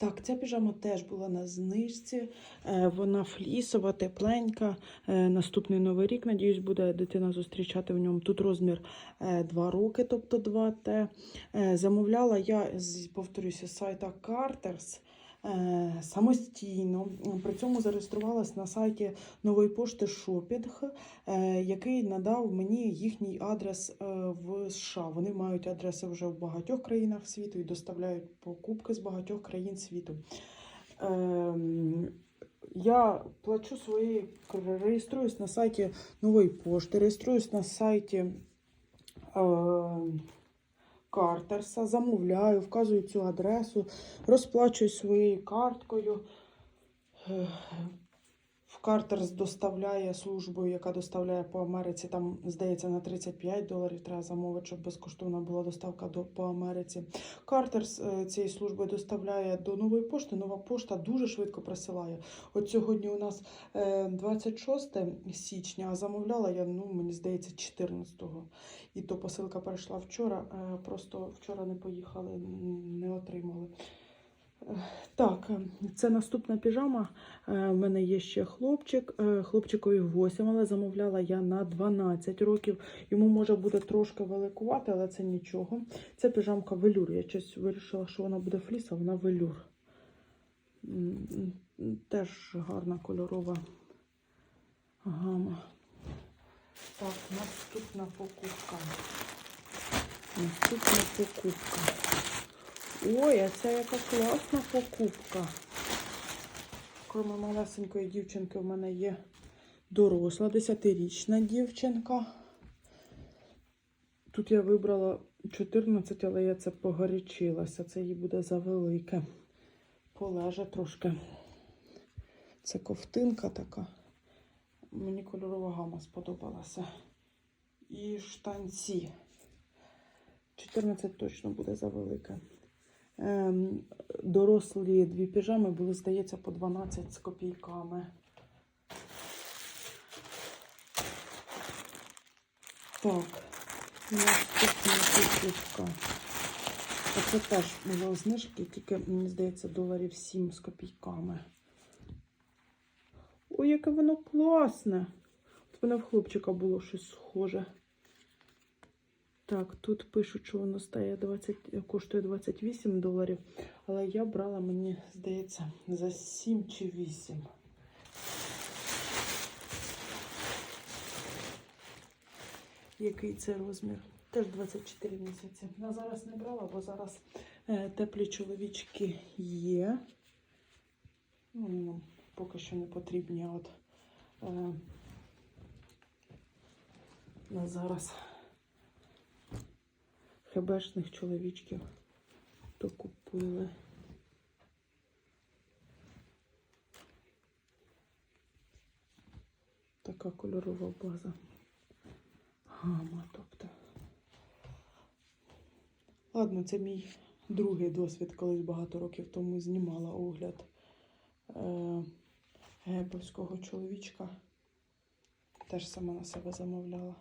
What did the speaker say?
Так, ця піжама теж була на знижці. Е, Вона флісова, тепленька. Е, Наступний новий рік, надіюсь, буде дитина зустрічати в ньому. Тут розмір 2 роки, тобто 2Т. Е, Замовляла я, повторюся, з сайта Carters е, самостійно. При цьому зареєструвалась на сайті нової пошти Шопінг, е, який надав мені їхній адрес е, в США. Вони мають адреси вже в багатьох країнах світу і доставляють покупки з багатьох країн світу. Ем, Я плачу свої, реєструюсь на сайті нової пошти, реєструюсь на сайті е, Картерса, замовляю, вказую цю адресу, розплачуюсь своєю карткою. Е, В Картерс доставляє службою, яка доставляє по Америці. Там, здається, на 35 доларів треба замовити, щоб безкоштовна була доставка до, по Америці. Картерс е, цією службою доставляє до нової пошти. Нова пошта дуже швидко присилає. От сьогодні у нас е, 26 січня, а замовляла я, ну, мені здається, 14-го. І то посилка прийшла вчора. е, Просто вчора не поїхали, не отримали. Е, Так, е, це наступна піжама. Е, У мене є ще хлопчик. е, Хлопчикові 8, але замовляла я на 12 років. Йому може буде трошки великувати, але це нічого. Це піжамка велюр. Я щось вирішила, що вона буде фліс, а вона велюр. Теж гарна кольорова гама. Так, наступна покупка. Наступна покупка. Ой, а це яка класна покупка. Кроме малесенької дівчинки, в мене є доросла, 10-річна дівчинка. Тут я вибрала 14, але я це погорячилася. Це їй буде завелике. Полеже трошки. Це ковтинка така. Мені кольорова гама сподобалася. І штанці. 14 точно буде завелике. Ем, дорослі дві піжами були, здається, по 12 з копійками. Так, наступна покупка. Оце теж було знижки, тільки, мені здається, доларів 7 з копійками. Ой, яке воно класне. От мене в хлопчика було щось схоже. Так, тут пишуть, що воно стає 20, коштує 28 доларів, але я брала, мені здається, за 7 чи 8. Який це розмір? Теж 24 місяці. Я зараз не брала, бо зараз е, теплі чоловічки є. Ну, поки що не потрібні. От е, на зараз хебешних чоловічків то купили. Така кольорова база. Гама, тобто. Ладно, це мій другий досвід, колись багато років тому знімала огляд е, гебовського чоловічка. Теж сама на себе замовляла.